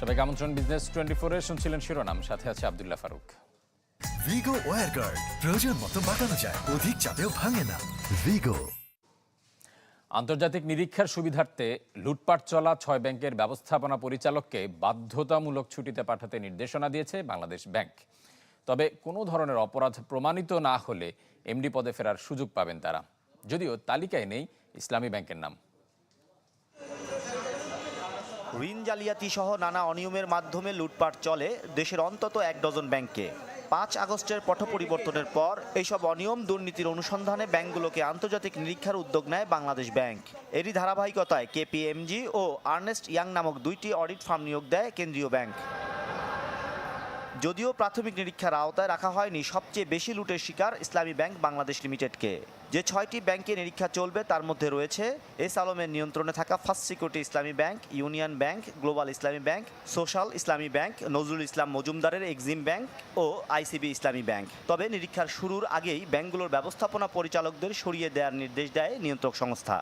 সবাইকে আমন্ত্রণ business twenty ফোরে শুনছিলেন শিরোনাম সাথে আছে আবদুল্লাহ ফারুক। ভিগো ওয়ার গার্ড প্রয়োজন মতো বাঁকানো যায় অধিক চাপেও ভাঙে না। ভিগো আন্তর্জাতিক নিরীক্ষার সুবিধার্থে লুটপাট চলা ছয় ব্যাংকের ব্যবস্থাপনা পরিচালককে বাধ্যতামূলক ছুটিতে পাঠাতে নির্দেশনা দিয়েছে বাংলাদেশ ব্যাংক। তবে কোনো ধরনের অপরাধ প্রমাণিত না হলে এমডি পদে ফেরার সুযোগ পাবেন তারা। যদিও তালিকায় নেই ইসলামী ব্যাংকের নাম। ঋণ জালিয়াতি সহ নানা অনিয়মের মাধ্যমে লুটপাট চলে দেশের অন্তত এক ডজন ব্যাংকে। পাঁচ আগস্টের পট পরিবর্তনের পর এইসব অনিয়ম দুর্নীতির অনুসন্ধানে ব্যাংকগুলোকে আন্তর্জাতিক নিরীক্ষার উদ্যোগ নেয় বাংলাদেশ ব্যাংক। এরই ধারাবাহিকতায় কেপিএমজি ও আর্নেস্ট ইয়াং নামক দুইটি অডিট ফার্ম নিয়োগ দেয় কেন্দ্রীয় ব্যাংক। যদিও প্রাথমিক নিরীক্ষার আওতায় রাখা হয়নি, সবচেয়ে বেশি লুটের শিকার ইসলামী ব্যাংক বাংলাদেশ লিমিটেডকে। যে ছয়টি ব্যাংকে নিরীক্ষা চলবে, তার মধ্যে রয়েছে এস আলমের নিয়ন্ত্রণে থাকা first security Islami bank, union bank, global Islami bank, social Islami bank, Nazrul Islam মজুমদারের এক্সিম ব্যাংক ও আইসিবি ইসলামী ব্যাংক। তবে নিরীক্ষার শুরুর আগেই ব্যাংকগুলোর ব্যবস্থাপনা পরিচালকদের সরিয়ে দেওয়ার নির্দেশ দেয় নিয়ন্ত্রক সংস্থা।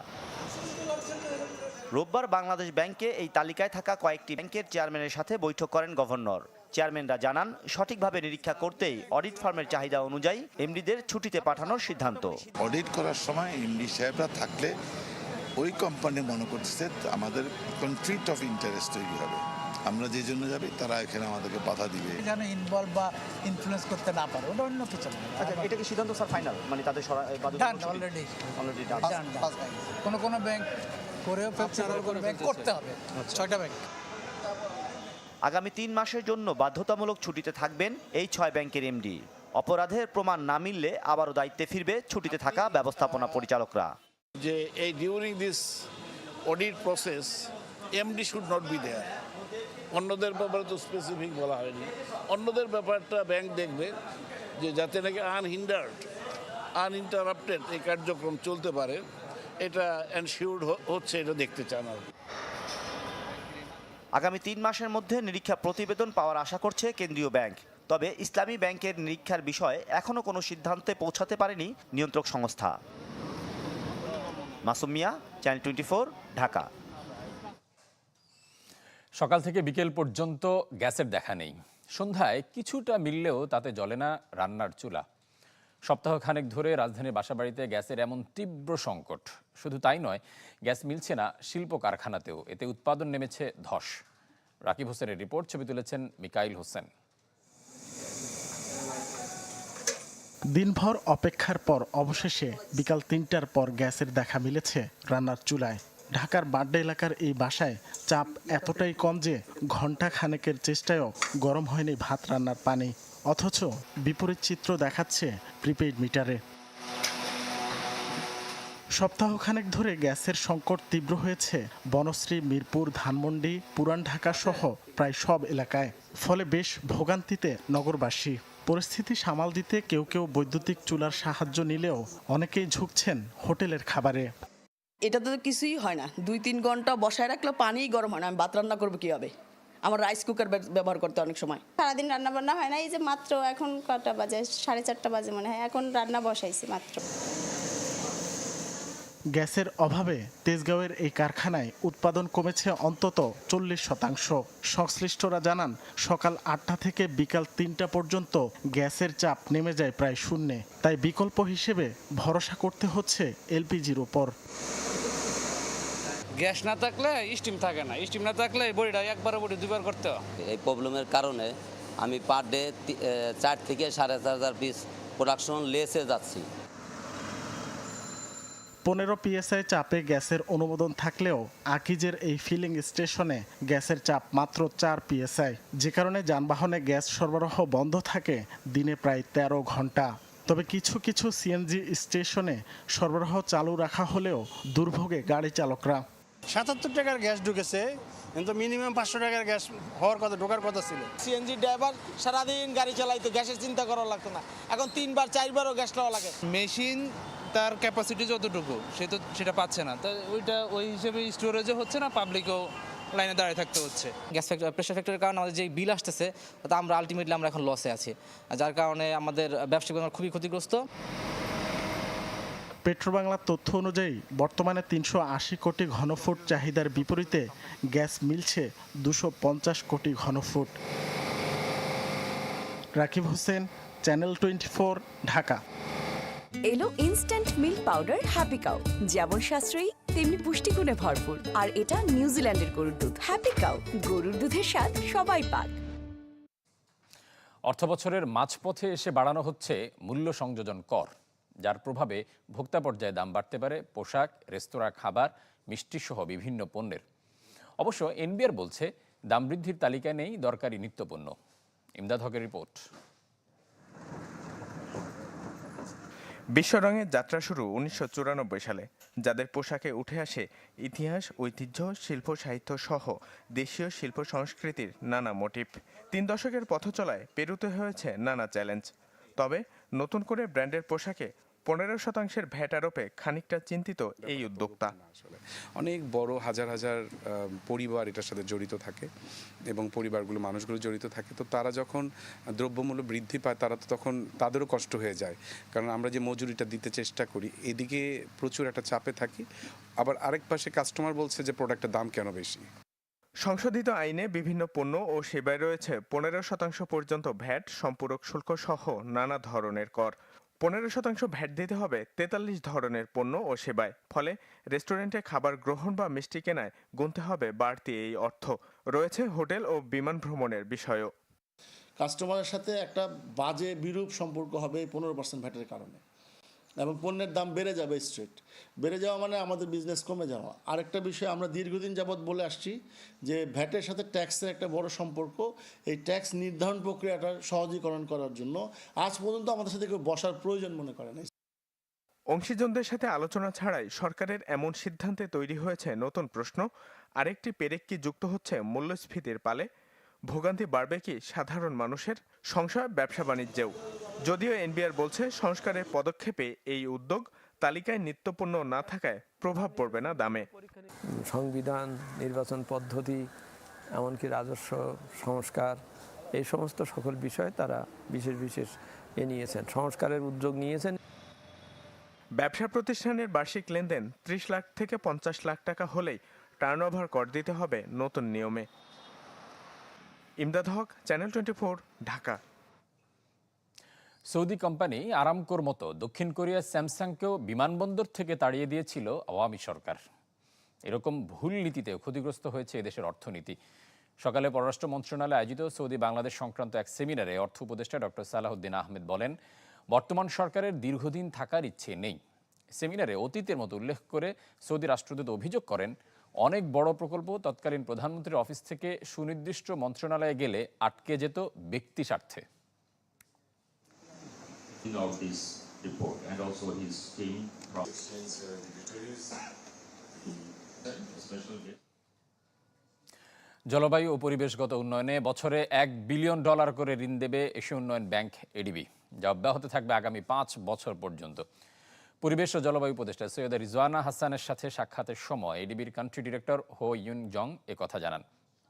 রোববার বাংলাদেশ ব্যাংকে এই তালিকায় থাকা কয়েকটি ব্যাংকের চেয়ারম্যানের সাথে বৈঠক করেন গভর্নর। চেয়ারম্যানরা জানান সঠিকভাবে নিরীক্ষা করতেই অডিট ফার্মের চাহিদা অনুযায়ী এমডিদের ছুটিতে পাঠানোর সিদ্ধান্ত। অডিট করার সময় এমডি সাহেবরা থাকলে ওই কোম্পানি মনে করতেছে আমাদের কনফ্লিক্ট অফ ইন্টারেস্ট তৈরি হবে। আমরা যে জন্য যাবি তারা এখানে আমাদেরকে বাধা দিবে। যেন ইনভলভ বা ইনফ্লুয়েন্স করতে না পারে ওটা অন্য কিছু আচ্ছা এটা কি সিদ্ধান্ত স্যার ফাইনাল মানে তাদের অলরেডি অলরেডি কোনো কোনো ব্যাংক করেও করতে হবে। ছয়টা ব্যাংক আগামী তিন মাসের জন্য বাধ্যতামূলক ছুটিতে থাকবেন এই ছয় ব্যাংকের এমডি। অপরাধের প্রমাণ না মিললে আবারও দায়িত্বে ফিরবে ছুটিতে থাকা ব্যবস্থাপনা পরিচালকরা। যে এই during this audit process MD should not be there অন্যদের ব্যাপারে তো স্পেসিফিক বলা হয়নি। অন্যদের ব্যাপারটা ব্যাংক দেখবে যে যাতে নাকি আনহিন্ডার্ড আনইন্টারাপ্টেড এই কার্যক্রম চলতে পারে, এটা এনশিওর্ড হচ্ছে, এটা দেখতে চান আর। আগামী তিন মাসের মধ্যে নিরীক্ষা প্রতিবেদন পাওয়ার আশা করছে কেন্দ্রীয় ব্যাংক। তবে ইসলামী ব্যাংকের নিরীক্ষার বিষয়ে এখনও কোনো সিদ্ধান্তে পৌঁছাতে পারেনি নিয়ন্ত্রক সংস্থা। Masum Mia channel twenty Dhaka. সকাল থেকে বিকেল পর্যন্ত গ্যাসের দেখা নেই। সন্ধ্যায় কিছুটা মিললেও তাতে জ্বলে না রান্নার চুলা। সপ্তাহ খানেক ধরে রাজধানীর বাসাবাড়িতে গ্যাসের এমন তীব্র সংকট। শুধু তাই নয়, গ্যাস মিলছে না শিল্প কারখানাতেও। এতে উৎপাদন নেমেছে ধস। রাকিব হোসেনের রিপোর্ট, ছবি তুলেছেন মিকাইল হোসেন। দিনভর অপেক্ষার পর অবশেষে বিকাল তিনটার পর গ্যাসের দেখা মিলেছে রান্নার চুলায়। ঢাকার বাড্ডা এলাকার এই বাসায় চাপ এতটাই কম যে ঘণ্টা খানেকের চেষ্টায়ও গরম হয়নি ভাত রান্নার পানি। অথচ বিপরীত চিত্র দেখাচ্ছে প্রিপেইড মিটারে। সপ্তাহখানেক ধরে গ্যাসের সংকট তীব্র হয়েছে। বনশ্রী মিরপুর ধানমন্ডি পুরান ঢাকা সহ প্রায় সব এলাকায়। ফলে বেশ ভোগান্তিতে নগরবাসী। পরিস্থিতি সামাল দিতে কেউ কেউ বৈদ্যুতিক চুলার সাহায্য নিলেও অনেকেই ঝুঁকছেন হোটেলের খাবারে। এটা তো কিছুই হয় না। দুই তিন ঘণ্টা বসায় রাখলে পানিই গরম হয় না। আমি ভাত রান্না করব কীভাবে? আমার রাইস কুকার ব্যবহার করতে অনেক সময়। সারাদিন রান্না বান্না হয় না। এই যে মাত্র এখন কটা বাজে? সাড়ে চারটা বাজে মনে হয়। এখন রান্না বসাইছি মাত্র। গ্যাসের অভাবে তেজগাঁওয়ের এই কারখানায় উৎপাদন কমেছে অন্তত চল্লিশ শতাংশ। সংশ্লিষ্টরা জানান সকাল আটটা থেকে বিকাল তিনটা পর্যন্ত গ্যাসের চাপ নেমে যায় প্রায় শূন্যে। তাই বিকল্প হিসেবে ভরসা করতে হচ্ছে এলপিজির ওপর। গ্যাস না থাকলে স্টিম থাকে না। স্টিম না থাকলে বডিটা একবার বডি দুবার করতে হয়। এই প্রবলেমের কারণে আমি পার ডে চার থেকে সাড়ে চার হাজার পিস প্রোডাকশন লেসে যাচ্ছি। পনেরো পিএসআই চাপে গ্যাসের অনুমোদন থাকলেও আকিজের এই ফিলিং স্টেশনে গ্যাসের চাপ মাত্র চার পিএসআই। যে কারণে যানবাহনে গ্যাস সরবরাহ বন্ধ থাকে দিনে প্রায় তেরো ঘণ্টা। তবে কিছু কিছু সিএনজি স্টেশনে সরবরাহ চালু রাখা হলেও দুর্ভোগে গাড়ি চালকরা। সাতাত্তর টাকার গ্যাস ঢুকেছে কিন্তু মিনিমাম পাঁচশো টাকার গ্যাস হওয়ার কথা ঢোকার কথা ছিল। সিএনজি ড্রাইভার সারাদিন গাড়ি চালাইতো গ্যাসের চিন্তা করা লাগতো না। এখন তিনবার চারবারও গ্যাস নেওয়া লাগে। মেশিন তার ক্যাপাসিটি যতটুকু সে তো সেটা পাচ্ছে না। তো ওইটা ওই হিসেবে স্টোরেজও হচ্ছে না পাবলিকও লাইনে দাঁড়িয়ে থাকতে হচ্ছে। গ্যাস ফ্যাক্টর প্রেশার ফ্যাক্টরের কারণে আমাদের যে বিল আসতেছে তা আমরা আলটিমেটলি আমরা এখন লসে আছি। আর যার কারণে আমাদের ব্যবসায়িক খুবই ক্ষতিগ্রস্ত। পেট্রোবাংলার তথ্য অনুযায়ী বর্তমানে তিনশো আশি কোটি ঘনফুট চাহিদার বিপরীতে গ্যাস মিলছে দুশো পঞ্চাশ কোটি ঘনফুট। Rakib Hossain channel twenty Dhaka. এলো instant milk powder happy cow যেমন সাশ্রয়ী, তেমনি পুষ্টিগুণে ভরপুর। আর এটা নিউজিল্যান্ডের গরুর দুধ। হ্যাপি কাউ গরুর দুধের স্বাদ সবাই পাক। অর্থবছরের মাঝপথে এসে বাড়ানো হচ্ছে মূল্য সংযোজন কর, যার প্রভাবে ভোক্তা পর্যায়ে দাম বাড়তে পারে পোশাক, রেস্তোরাঁ, খাবার মিষ্টি সহ বিভিন্ন পণ্যের। অবশ্য এনবিআর বলছে, দাম বৃদ্ধির তালিকায় নেই দরকারি নিত্যপণ্য। ইমদাদ হকের রিপোর্ট। বিশ্বরঙের যাত্রা শুরু উনিশশো চুরানব্বই সালে, যাদের পোশাকে উঠে আসে ইতিহাস, ঐতিহ্য, শিল্প, সাহিত্য সহ দেশীয় শিল্প সংস্কৃতির নানা মোটিভ। তিন দশকের পথ চলায় পেরুতে হয়েছে নানা চ্যালেঞ্জ। তবে নতুন করে ব্র্যান্ডের পোশাকে পনেরো শতাংশের ভ্যাট আরোপে খানিকটা চিন্তিত এই উদ্যোক্তা। অনেক বড় হাজার হাজার পরিবার এটার সাথে জড়িত থাকে এবং পরিবারগুলো মানুষগুলো জড়িত থাকে। তো তারা যখন দ্রব্যমূল্য বৃদ্ধি পায় তারা তো তখন তাদেরও কষ্ট হয়ে যায়। কারণ আমরা যে মজুরিটা দিতে চেষ্টা করি এদিকে প্রচুর একটা চাপে থাকি। আবার আরেক পাশে কাস্টমার বলছে যে প্রোডাক্টের দাম কেন বেশি? সংশোধিত আইনে বিভিন্ন পণ্য ও সেবায় রয়েছে পনেরো শতাংশ পর্যন্ত ভ্যাট সম্পূরক শুল্ক সহ নানা ধরনের কর। পনেরো শতাংশ ভ্যাট দিতে হবে তেতাল্লিশ ধরনের পণ্য ও সেবায়। ফলে রেস্টুরেন্টে খাবার গ্রহণ বা মিষ্টি কেনায় গুনতে হবে বাড়তি এই অর্থ। রয়েছে হোটেল ও বিমান ভ্রমণের বিষয়ও। কাস্টমারের সাথে একটা বাজে বিরূপ সম্পর্ক হবে পনেরো পার্সেন্ট ভ্যাটের কারণে। এবং পণ্যের দাম বেড়ে যাবে স্ট্রেট বেড়ে যাওয়া মানে আমাদের বিজনেস কমে যাওয়া। আরেকটা বিষয় আমরা দীর্ঘদিন যাবৎ বলে আসছি যে ভ্যাটের সাথে ট্যাক্সের একটা বড় সম্পর্ক, এই ট্যাক্স নির্ধারণ প্রক্রিয়াটা সহজীকরণ করার জন্য আজ পর্যন্ত আমাদের সাথে কেউ বসার প্রয়োজন মনে করে না অংশীজনদের সাথে আলোচনা ছাড়াই সরকারের এমন সিদ্ধান্তে তৈরি হয়েছে নতুন প্রশ্ন। আরেকটি পেরেক কি যুক্ত হচ্ছে মূল্যস্ফীতির পালে? ভোগান্তি বাড়বে কি সাধারণ মানুষের? সংশয় ব্যবসা বাণিজ্যেও। যদিও এনবিআর বলছে সংস্কারের পদক্ষেপে এই উদ্যোগ তালিকায় নিত্যপণ্য না থাকায় প্রভাব পড়বে না দামে। সংবিধান নির্বাচন পদ্ধতি এমনকি রাজস্ব সংস্কার এই সমস্ত সকল বিষয়ে তারা বিশেষ বিশেষ এ নিয়েছেন সংস্কারের উদ্যোগ নিয়েছেন। ব্যবসা প্রতিষ্ঠানের বার্ষিক লেনদেন ত্রিশ লাখ থেকে পঞ্চাশ লাখ টাকা হলেই টার্নওভার কর দিতে হবে নতুন নিয়মে। Imdad Haque, channel twenty Dhaka. Saudi company আরামকোর মতো দক্ষিণ কোরিয়ার স্যামসাংকেও বিমানবন্দর থেকে তাড়িয়ে দিয়েছিল আওয়ামী সরকার। এরকম ভুল নীতিতে ক্ষতিগ্রস্ত হয়েছে এদেশের অর্থনীতি। সকালে পররাষ্ট্র মন্ত্রণালয়ে আয়োজিত সৌদি বাংলাদেশ সংক্রান্ত এক সেমিনারে অর্থ উপদেষ্টা ডক্টর সালাহুদ্দিন আহমেদ বলেন, বর্তমান সরকারের দীর্ঘদিন থাকার ইচ্ছে নেই। সেমিনারে অতীতের মতো উল্লেখ করে সৌদি রাষ্ট্রদূত অভিযোগ করেন অনেক বড় প্রকল্প তৎকালীন প্রধানমন্ত্রীর অফিস থেকে সুনির্দিষ্ট মন্ত্রণালয়ে গেলে আটকে যেত ব্যক্তি স্বার্থে. জলবায়ু ও পরিবেশগত উন্নয়নে বছরে এক বিলিয়ন ডলার করে ঋণ দেবে এশিয়া উন্নয়ন ব্যাংক এডিবি। যা অব্যাহত থাকবে আগামী পাঁচ বছর পর্যন্ত। পরিবেশ ও জলবায়ু উপদেষ্টা সৈয়দা রিজওয়ানা হাসানের সাথে সাক্ষাতের সময় এডিবির country director Ho Yun Jung কথা জানান।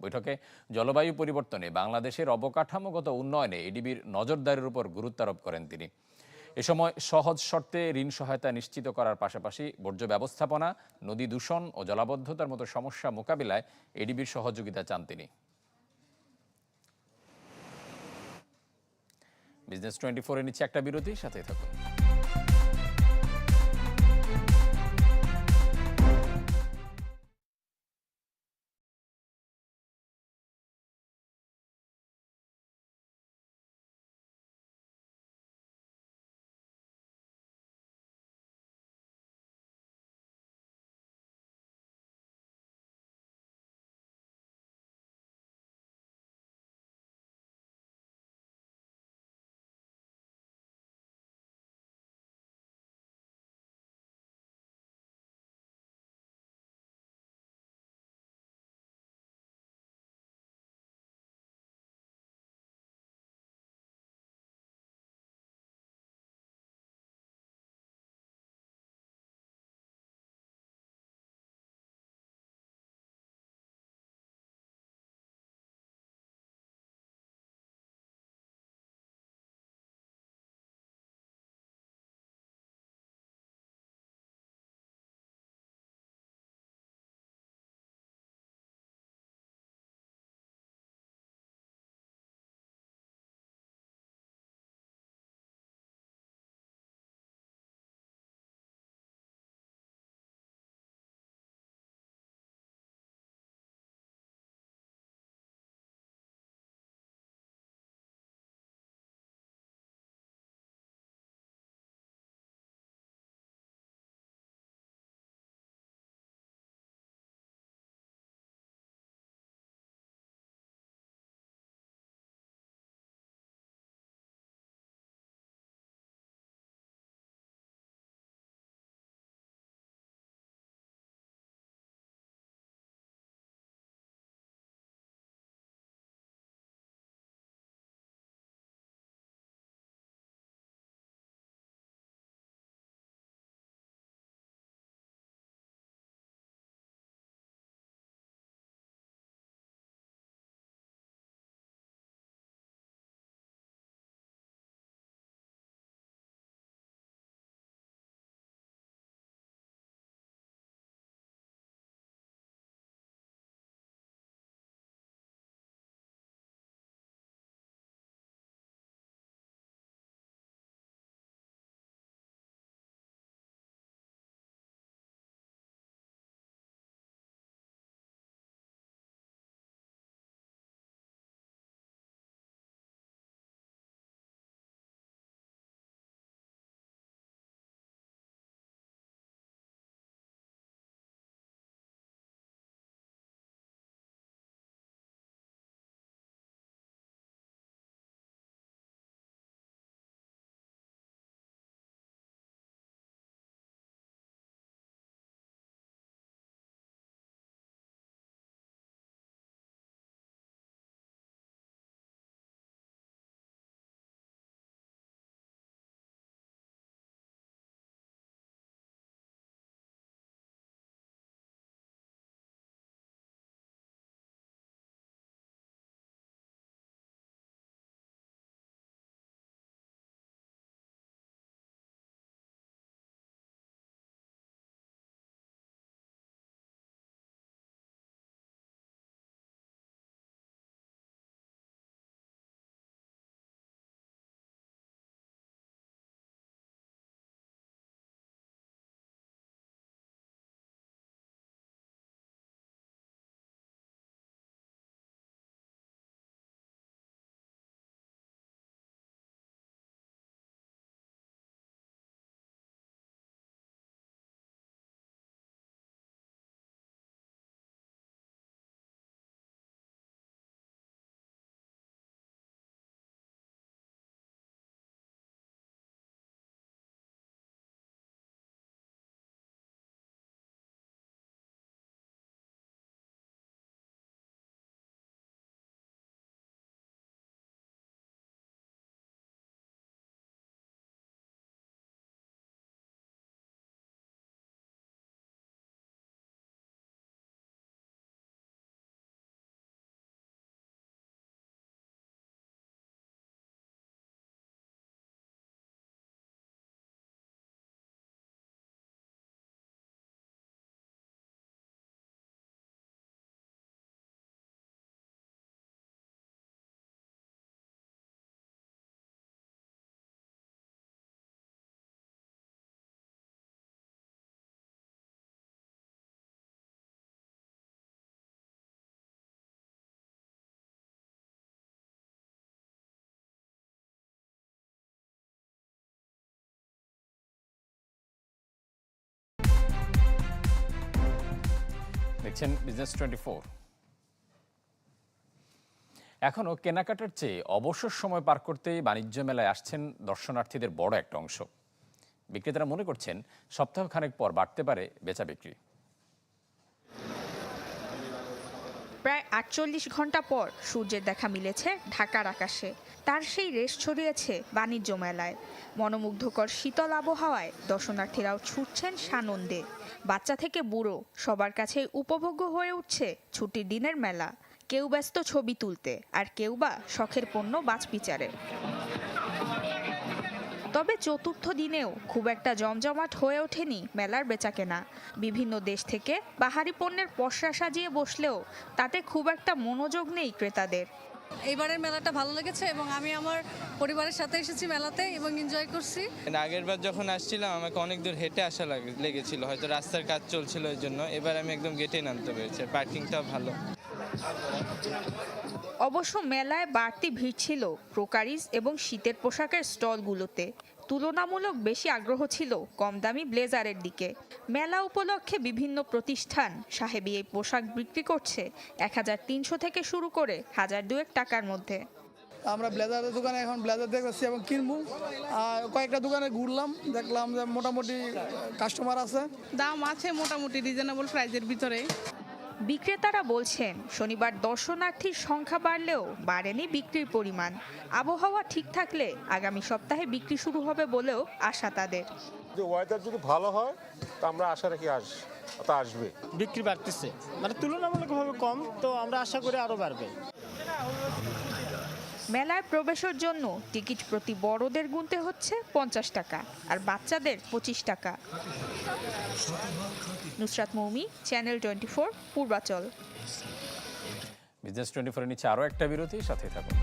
বৈঠকে জলবায়ু পরিবর্তনে বাংলাদেশের অবকাঠামোগত উন্নয়নে এডিবির নজরদারির উপর গুরুত্ব আরোপ করেন তিনি। এ সময় সহজ শর্তে ঋণ সহায়তা নিশ্চিত করার পাশাপাশি বর্জ্য ব্যবস্থাপনা, নদী দূষণ ও জলাবদ্ধতার মতো সমস্যা মোকাবিলায় এডিবির সহযোগিতা চান তিনি। বিজনেস টোয়েন্টি ফোরে নিচ্ছে একটা বিরতি সাথে থাকুন। দেখছেন বিজনেস টোয়েন্টি ফোর এখনও কেনাকাটার চেয়ে অবসর সময় পার করতে বাণিজ্য মেলায় আসছেন দর্শনার্থীদের বড় একটা অংশ। বিক্রেতারা মনে করছেন সপ্তাহখানেক পর বাড়তে পারে বেচা বিক্রি প্রায় আটচল্লিশ ঘণ্টা পর সূর্যের দেখা মিলেছে ঢাকার আকাশে। তার সেই রেশ ছড়িয়েছে বাণিজ্য মেলায়। মনোমুগ্ধকর শীতল আবহাওয়ায় দর্শনার্থীরাও ছুটছেন সানন্দে। বাচ্চা থেকে বুড়ো, সবার কাছে উপভোগ্য হয়ে উঠছে ছুটির দিনের মেলা। কেউ ব্যস্ত ছবি তুলতে, আর কেউ বা শখের পণ্য বাজবিচারে তবে চতুর্থ দিনেও খুব একটা জমজমাট হয়ে ওঠেনি মেলার বেচাকেনা। বিভিন্ন দেশ থেকে বাহারি পণ্যের পসরা সাজিয়ে বসলেও তাতে খুব একটা মনোযোগ নেই ক্রেতাদের। এইবারের মেলাটা ভালো লেগেছে এবং আমি আমার পরিবারের সাথে এসেছি মেলাতে এবং এনজয় করছি। আগের বার যখন আসছিলাম আমাকে অনেক দূর হেঁটে আসা লেগেছিল। হয়তো রাস্তার কাজ চলছিল এই জন্য। এবার আমি একদম গেটে নামতে পেরেছি। পার্কিংটাও ভালো। অবশ্য মেলায় বাড়তি ভিড় ছিল ক্রোকারিজ এবং শীতের পোশাকের স্টলগুলোতে। তুলনামূলক বেশি আগ্রহ ছিল কম দামি ব্লেজারের দিকে। মেলা উপলক্ষে বিভিন্ন প্রতিষ্ঠান সাহেবি এই পোশাক বিক্রি করছে এক হাজার তিনশো থেকে শুরু করে হাজার দুয়েক টাকার মধ্যে। আমরা ব্লেজারের দোকানে এখন ব্লেজার দেখতেছি এবং কিনবো। আর কয়েকটা দোকানে ঘুরলাম দেখলাম যে মোটামুটি কাস্টমার আছে। দাম আছে মোটামুটি রিজনেবল প্রাইসের ভিতরে বিক্রেতারা বলছেন শনিবার দর্শনার্থীর সংখ্যা বাড়লেও বাড়েনি বিক্রির পরিমাণ। আবহাওয়া ঠিক থাকলে আগামী সপ্তাহে বিক্রি শুরু হবে বলেও আশা তাদের। যে ওয়েদার যদি ভালো হয় তো আমরা আশা রাখি আস তা আসবে। বিক্রি বাড়তেছে। মানে তুলনামূলকভাবে কম তো আমরা আশা করি আরও বাড়বে। মেলায় প্রবেশের জন্য টিকিট প্রতি বড়দের গুনতে হচ্ছে পঞ্চাশ টাকা আর বাচ্চাদের পঁচিশ টাকা। Nusrat Moumi channel twenty four Purbachal. Business twenty ফোরের নিচে আরও একটা বিরতি সাথে থাকুন।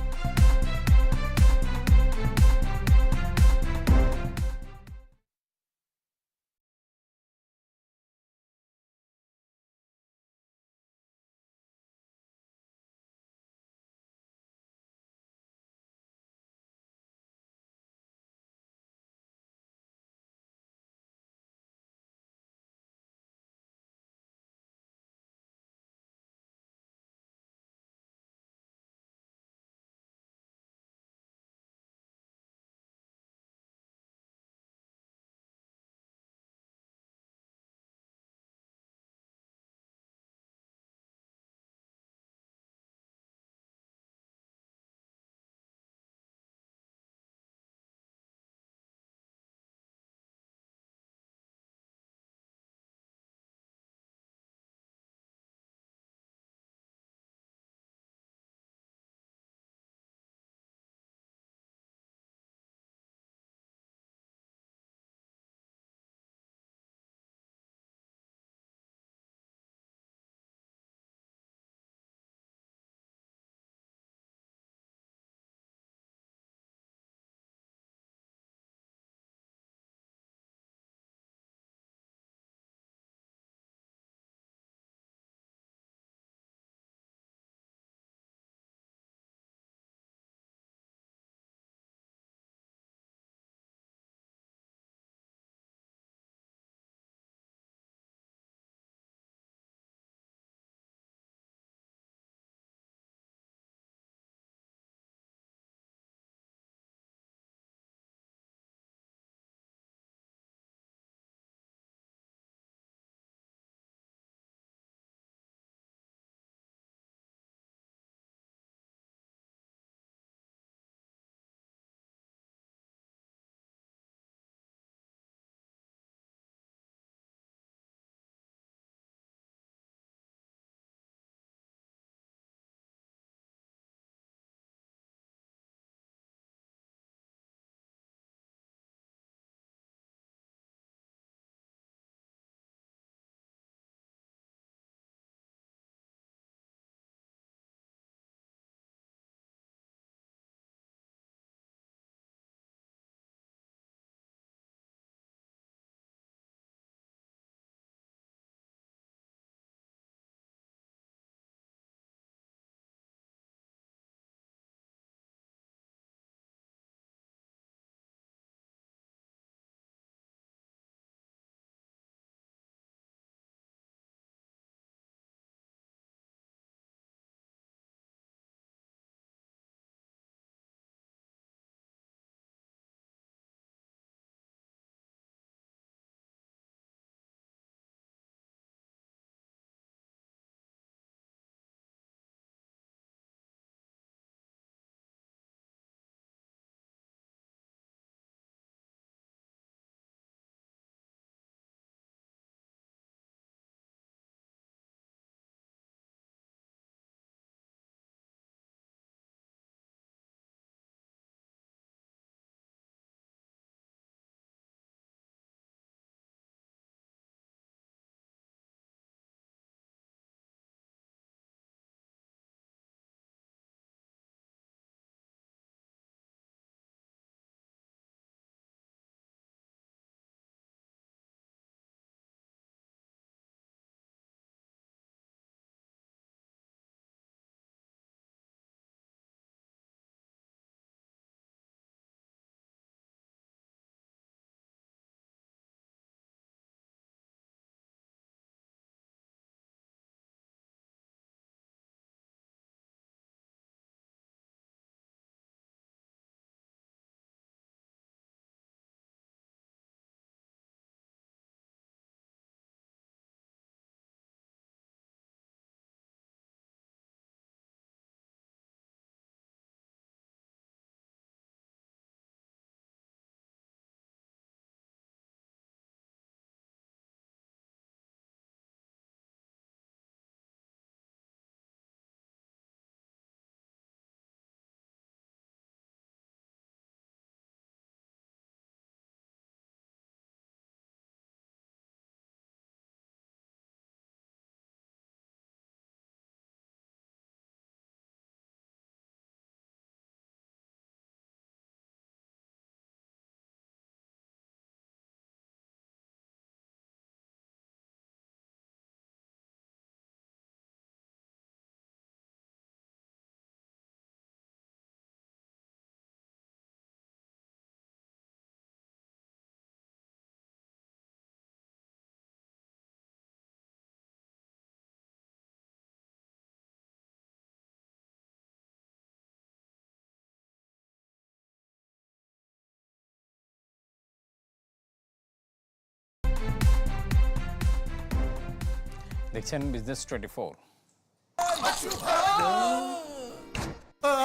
দেখছেন বিজনেস টোয়েন্টি ফোর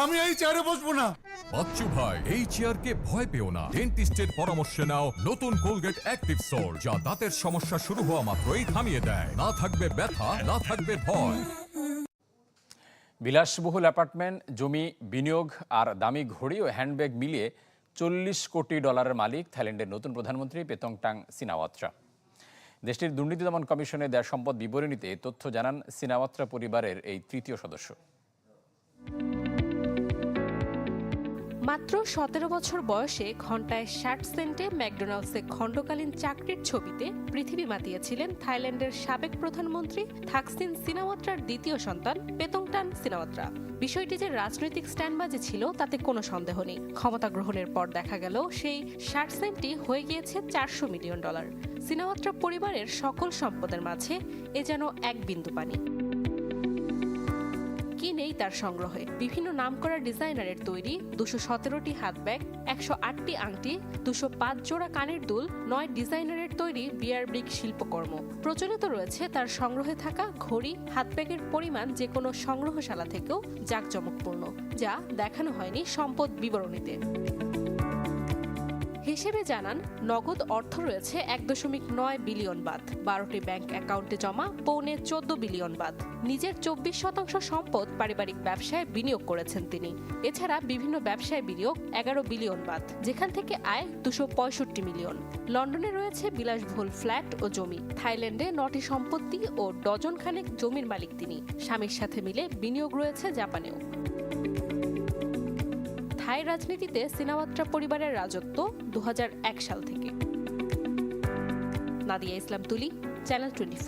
আমি এই চেয়ারে বসবো না। বাচ্চু ভাই এই চেয়ারকে ভয় পেও না। ডেন্টিস্টের পরামর্শে নাও নতুন কোলগেট অ্যাক্টিভ সোল যা দাঁতের সমস্যা শুরু হওয়া মাত্রই থামিয়ে দেয়। না থাকবে ব্যথা না থাকবে ভয়। বিলাসবহুল অ্যাপার্টমেন্ট জমি বিনিয়োগ আর দামি ঘড়ি ও হ্যান্ডব্যাগ মিলিয়ে চল্লিশ কোটি ডলারের মালিক থাইল্যান্ডের নতুন প্রধানমন্ত্রী পেতংটাং সিনাওয়াত্রা। দেশটির দুর্নীতি দমন কমিশনে দেয় সম্পদ বিবরণীতে তথ্য জানান সিনাওয়াত্রা পরিবারের এই তৃতীয় সদস্য। মাত্র সতেরো বছর বয়সে ঘন্টায় ষাট সেন্টে ম্যাকডোনাল্ডসে খণ্ডকালীন চাকরির ছবিতে পৃথিবী মাতিয়েছিলেন থাইল্যান্ডের সাবেক প্রধানমন্ত্রী থাকসিন সিনাওয়াত্রার দ্বিতীয় সন্তান পেতংটান সিনাওয়াত্রা। বিষয়টি যে রাজনৈতিক স্ট্যান্ডবাজি ছিল তাতে কোনো সন্দেহ নেই। ক্ষমতা গ্রহণের পর দেখা গেল সেই ষাট সেন্টটি হয়ে গিয়েছে চারশো মিলিয়ন ডলার। সিনাওয়াত্রা পরিবারের সকল সম্পদের মাঝে এ যেন এক বিন্দু পানি। কি নেই তার সংগ্রহে? বিভিন্ন নামকরা ডিজাইনারের তৈরি দুশো সতেরোটি হাত ব্যাগ একশো আটটি আংটি, দুশো পাঁচ জোড়া কানের দুল, নয় ডিজাইনারের তৈরি বিয়ার ব্রিক শিল্পকর্ম। প্রচলিত রয়েছে তার সংগ্রহে থাকা ঘড়ি হাত ব্যাগের পরিমাণ যে কোনো সংগ্রহশালা থেকেও জাঁকজমকপূর্ণ, যা দেখানো হয়নি সম্পদ বিবরণীতে। হিসেবে জানান, নগদ অর্থ রয়েছে এক দশমিক নয় বিলিয়ন বাদ। বারোটি ব্যাংক অ্যাকাউন্টে জমা পৌনে চোদ্দ বিলিয়ন বাদ। নিজের চব্বিশ শতাংশ সম্পদ পারিবারিক ব্যবসায় বিনিয়োগ করেছেন তিনি। এছাড়া বিভিন্ন ব্যবসায় বিনিয়োগ এগারো বিলিয়ন বাদ, যেখান থেকে আয় দুশো পঁয়ষট্টি মিলিয়ন। লন্ডনে রয়েছে বিলাসবহুল ফ্ল্যাট ও জমি। থাইল্যান্ডে নটি সম্পত্তি ও ডজন খানেক জমির মালিক তিনি। স্বামীর সাথে মিলে বিনিয়োগ রয়েছে জাপানেও। থাই রাজনীতিতে সিনাওয়াত্রা পরিবারের রাজত্ব দু হাজার এক সাল থেকে। নাদিয়া ইসলাম তুলি, চ্যানেল টোয়েন্টি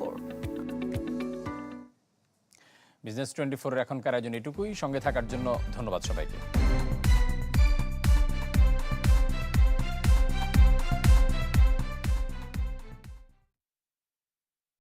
বিজনেস টোয়েন্টি ফোরের এখনকার আয়োজন এটুকুই। সঙ্গে থাকার জন্য ধন্যবাদ সবাইকে।